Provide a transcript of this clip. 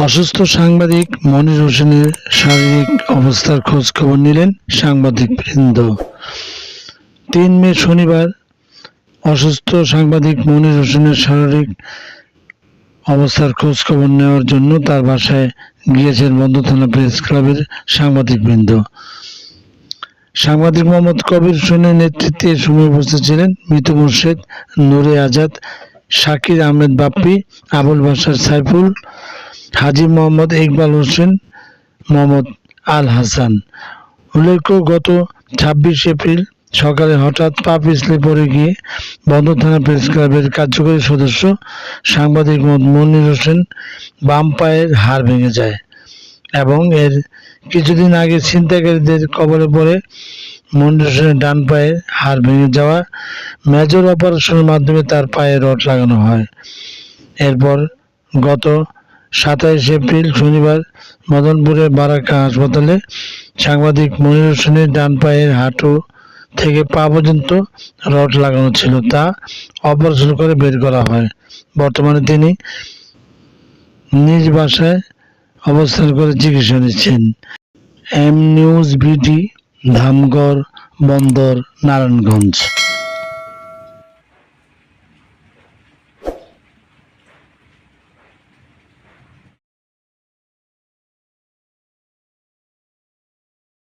অসুস্থ সাংবাদিক মনির হোসেনের শারীরিক অবস্থার খোঁজ খবর নিলেন সাংবাদিক বৃন্দ তিন মে শনিবার অসুস্থ সাংবাদিক মনির হোসেনের শারীরিক অবস্থার খোঁজ খবর নেওয়ার জন্য তার বাসায় গিয়েছেন বন্ধ থানা প্রেস ক্লাবের সাংবাদিক বৃন্দ সাংবাদিক মোহাম্মদ কবির হোসেনের নেতৃত্বে এ সময় উপস্থিত ছিলেন মিতু মোর্শেদ নুরে আজাদ, শাকির আহমেদ বাপ্পি, আবুল বাসার সাইফুল হাজি মোহাম্মদ ইকবাল হোসেন, মোহাম্মদ আল হাসান। উল্লেখ্য, গত ছাব্বিশ এপ্রিল সকালে হঠাৎ পা পিছলে পড়ে গিয়ে বন্ধ থানা প্রেস ক্লাবের কার্যকরী সদস্য সাংবাদিক মনির হোসেন বাম পায়ের হাড় ভেঙে যায় এবং এর কিছুদিন আগে ছিনতাইকারীদের কবলে পড়ে মনির হোসেনের ডান পায়ের হাড় ভেঙে যাওয়া মেজর অপারেশনের মাধ্যমে তার পায়ে রড লাগানো হয়। এরপর গত সাতাইশ এপ্রিল শনিবার মদনপুরের বারাকা হাসপাতালে সাংবাদিক মনির হোসেনের ডান পায়ের হাঁটু থেকে পা পর্যন্ত রড লাগানো ছিল। তা অপারেশন করে বের করা হয়। বর্তমানে তিনি নিজ বাসায় অবস্থান করে চিকিৎসা নিচ্ছেন। এম নিউজ বিডি, ধামগড় বন্দর, নারায়ণগঞ্জ।